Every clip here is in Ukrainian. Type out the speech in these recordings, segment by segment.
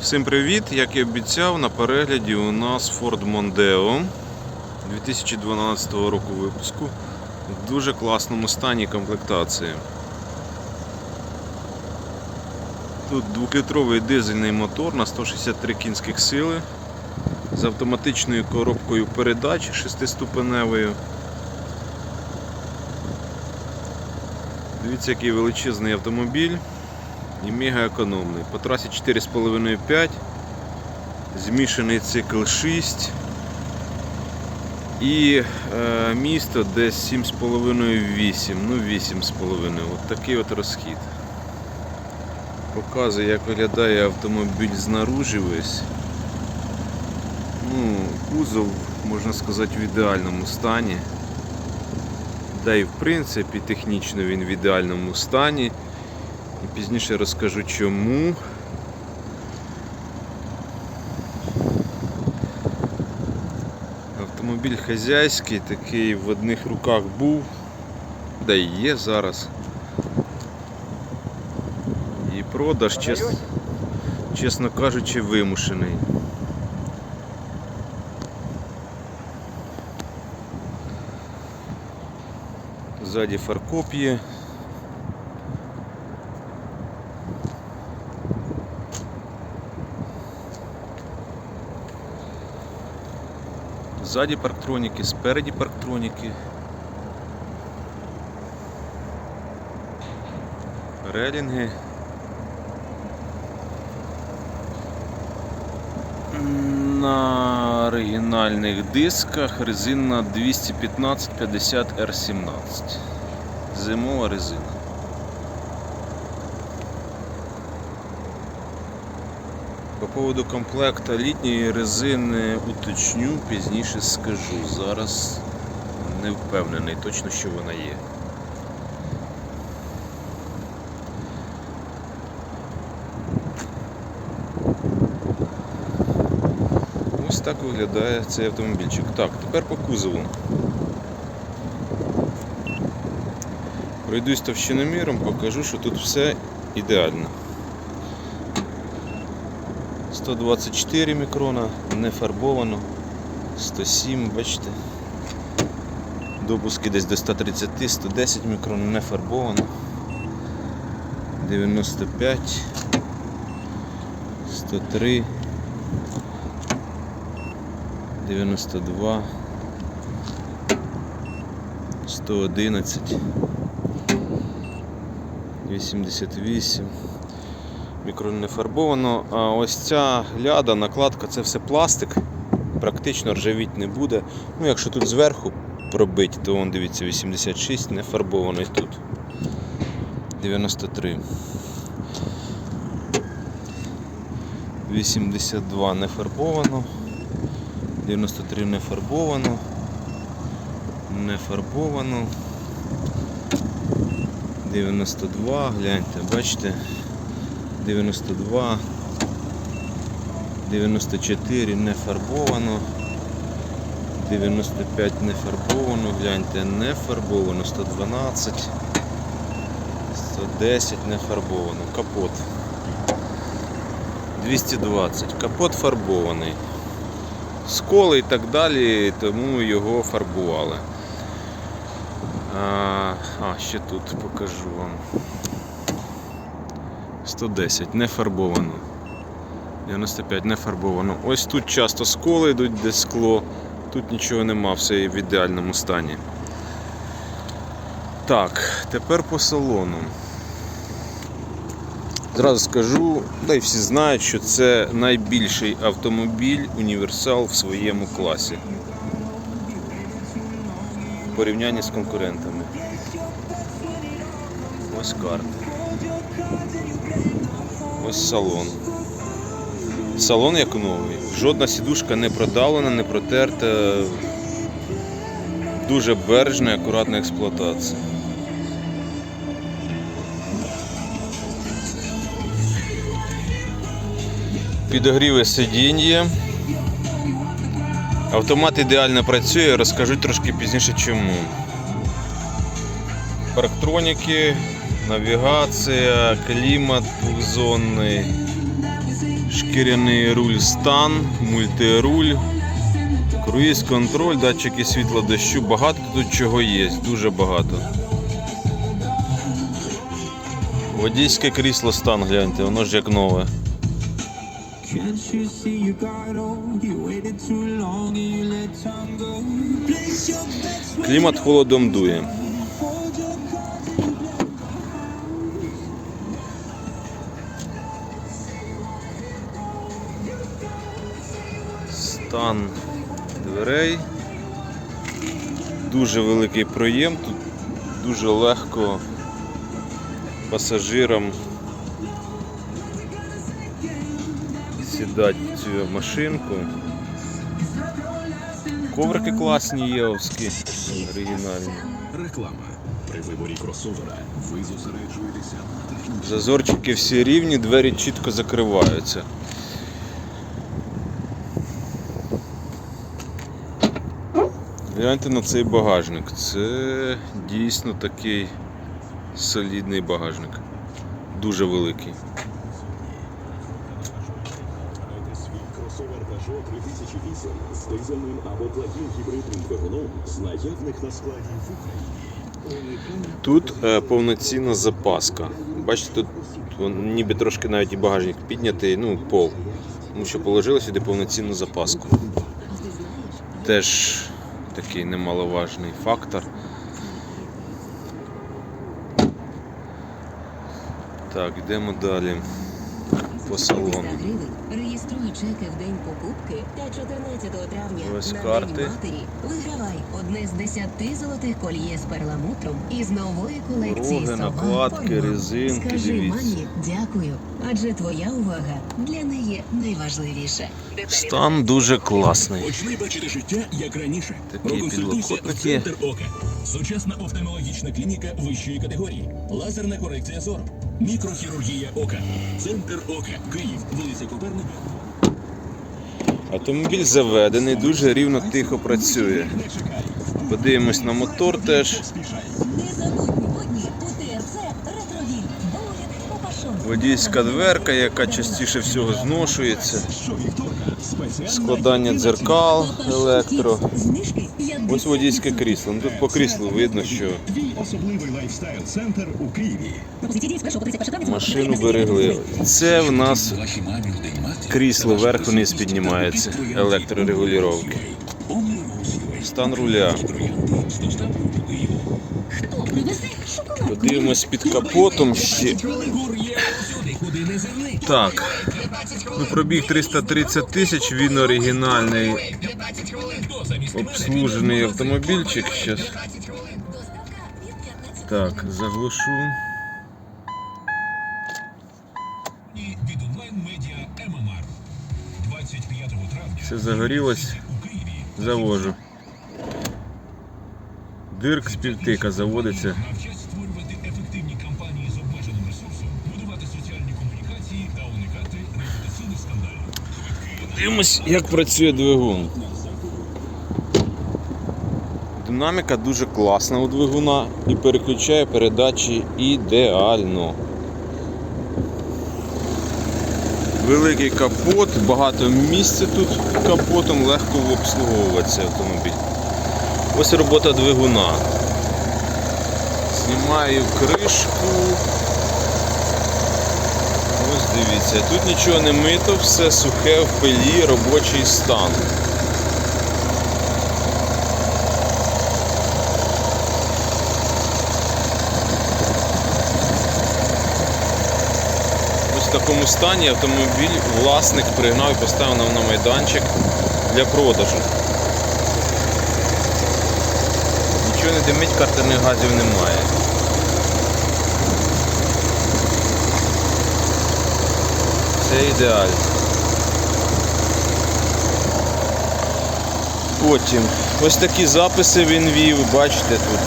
Всім привіт! Як і обіцяв, на перегляді у нас Ford Mondeo 2012 року випуску в дуже класному стані комплектації. Тут 2-літровий дизельний мотор на 163 кінських сили з автоматичною коробкою передач 6-ступеневою. Дивіться, який величезний автомобіль і мега економний. По трасі 4,5-5, змішаний цикл 6 і е, місто десь 7,5-8, ну 8,5. От такий от розхід. Показує, як виглядає автомобіль знаружи весь. Ну, кузов, можна сказати, в ідеальному стані. Да і в принципі технічно він в ідеальному стані. І пізніше розкажу чому. Автомобіль хазяйський, такий в одних руках був, да і є зараз. І продаж, чесно, чесно кажучи, вимушений. Ззаді фаркоп є. Ззаді парктроніки, спереді парктроніки. Релінги. На оригінальних дисках резина 215-50 R17. Зимова резина. По поводу комплекта літньої резини уточню, пізніше скажу. Зараз не впевнений точно, що вона є. Ось так виглядає цей автомобільчик. Так, тепер по кузову. Пройдусь товщиноміром, покажу, що тут все ідеально. 124 мікрона, не фарбовано, 107, бачите. Допуски десь до 130, 110 мікрон, не фарбовано. 95, 103, 92, 111, 88 мікрон не фарбовано. А ось ця ляда, накладка це все пластик, практично ржавіть не буде. Ну, якщо тут зверху пробить, то вон дивіться 86 не фарбований тут. 93. 82 не фарбовано. 93 не фарбовано. Не фарбовано. 92, гляньте, бачите. 92, 94 не фарбовано, 95 не фарбовано, гляньте, не фарбовано, 112, 110 не фарбовано, капот. 220, капот фарбований. Сколи і так далі, тому його фарбували. А, а ще тут покажу вам. 110 не фарбовано. 95 не фарбовано. Ось тут часто сколи йдуть, де скло, тут нічого нема, все в ідеальному стані. Так, тепер по салону. Зразу скажу, да й всі знають, що це найбільший автомобіль універсал в своєму класі. В порівнянні з конкурентами. Ось карти. Ось салон. Салон як новий. Жодна сідушка не продавлена, не протерта. Дуже бережна і акуратна експлуатація. Підогріве сидіння. Автомат ідеально працює, розкажу трошки пізніше чому. Парктроніки, навігація, клімат двохзонний. Шкіряний руль стан, мультируль, круїз контроль, датчики світла дощу. Багато тут чого є, дуже багато. Водійське крісло стан, гляньте, воно ж як нове. Can't you see Стан дверей. Дуже великий проєм. Тут дуже легко пасажирам сідати в цю машинку. Коврики класні євські, оригінальні. Реклама. При виборі кросовера ви зосереджуєтеся Зазорчики всі рівні, двері чітко закриваються. Гляньте на цей багажник. Це дійсно такий солідний багажник. Дуже великий. Майте свій кросовер Peugeot 3008 з дизельним або плагін гібридним двигуном з наявних на складі в Україні. Тут е, повноцінна запаска. Бачите, тут вон ніби трошки навіть і багажник піднятий, ну, пол. Тому що положили сюди повноцінну запаску. Теж такий немаловажний фактор. Так, йдемо далі по салону. Реєструй чеки в день покупки та 14 травня Ось на карти. День матері вигравай одне з 10 золотих кольє з перламутром із нової колекції Дороги, «Сова накладки, Пальма». резинки, Скажи дивіться. мамі дякую, адже твоя увага для неї найважливіше. Стан дуже класний. Почни бачити життя як раніше. Такі Проконсультуйся в підлокотники. Сучасна офтальмологічна клініка вищої категорії. Лазерна корекція зору. Мікрохірургія ока. Центр ока. Київ. Вулиця Коперника. Автомобіль заведений, дуже рівно тихо працює. Подивимось на мотор теж. Водійська дверка, яка частіше всього зношується. Складання дзеркал, електро. Ось водійське крісло. Ну, тут по кріслу видно, що Твій особливий лайфстайл-центр у Києві. Пропозиції дії з 1 по 31 травня. машину берегли. Це в нас крісло вверх-вниз піднімається, електрорегулювання. Стан руля. Подивимось під капотом ще. Так. Ну, пробіг 330 тисяч, він оригінальний обслужений автомобільчик. Щас. Так, заглушу. від онлайн-медіа ММР. 25 травня Все загорілось. Завожу. Дирк з півтика заводиться. навчать створювати ефективні кампанії з обмеженим ресурсом, будувати соціальні комунікації та уникати репутаційних скандалів. Дивимось, як працює двигун. Динаміка дуже класна у двигуна і переключає передачі ідеально. Великий капот, багато місця тут капотом, легко обслуговується автомобіль. Ось робота двигуна. Знімаю кришку. Ось дивіться, тут нічого не мито, все сухе в пилі, робочий стан. Ось в такому стані автомобіль власник пригнав і поставив нам на майданчик для продажу. Нічого не димить, картерних газів немає. Це ідеально. Потім ось такі записи він вів, бачите тут.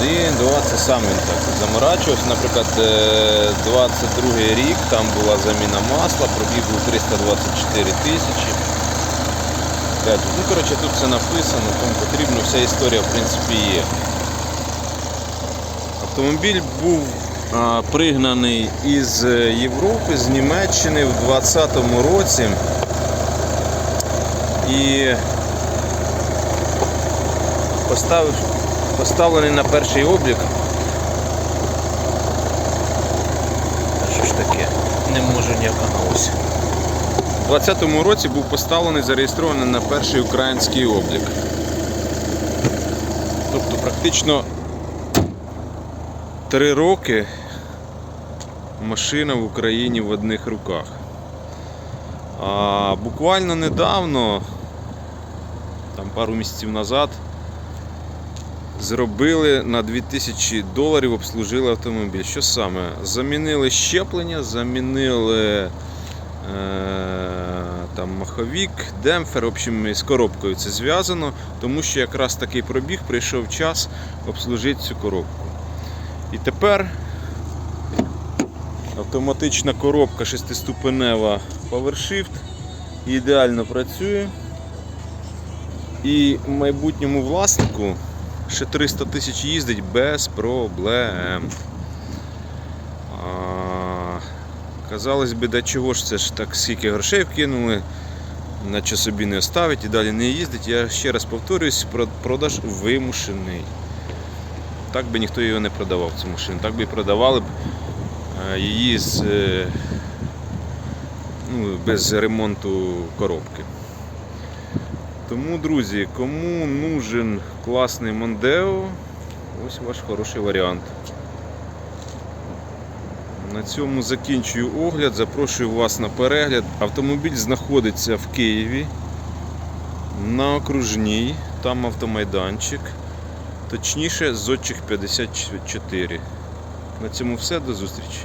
Один, два, це сам він так заморачувався. Наприклад, е, 22 рік, там була заміна масла, пробіг був 324 тисячі. Опять же, Ну, коротше, тут все написано, тому потрібно, вся історія в принципі є. Автомобіль був а, пригнаний із е, Європи, з Німеччини в 2020 році. І поставив, поставлений на перший облік. Що ж таке? Не можу ніяк ось. У 2020 році був поставлений, зареєстрований на перший український облік. Тобто практично три роки машина в Україні в одних руках. А буквально недавно, там пару місяців назад, зробили на 2000 доларів, обслужили автомобіль. Що саме? Замінили щеплення, замінили е, там маховік, демпфер, в общем, з коробкою це зв'язано, тому що якраз такий пробіг прийшов час обслужити цю коробку. І тепер автоматична коробка шестиступенева PowerShift ідеально працює. І майбутньому власнику ще 300 тисяч їздить без проблем. А, казалось би, до чого ж це ж так скільки грошей вкинули, наче собі не оставить і далі не їздить. Я ще раз повторююсь, продаж вимушений. Так би ніхто його не продавав цю машину. Так би і продавали б е, її з, е, ну, без ремонту коробки. Тому, друзі, кому нужен класний Мондео, ось ваш хороший варіант. На цьому закінчую огляд. Запрошую вас на перегляд. Автомобіль знаходиться в Києві на окружній, там автомайданчик. Точніше, зодчих 54. На цьому все, до зустрічі.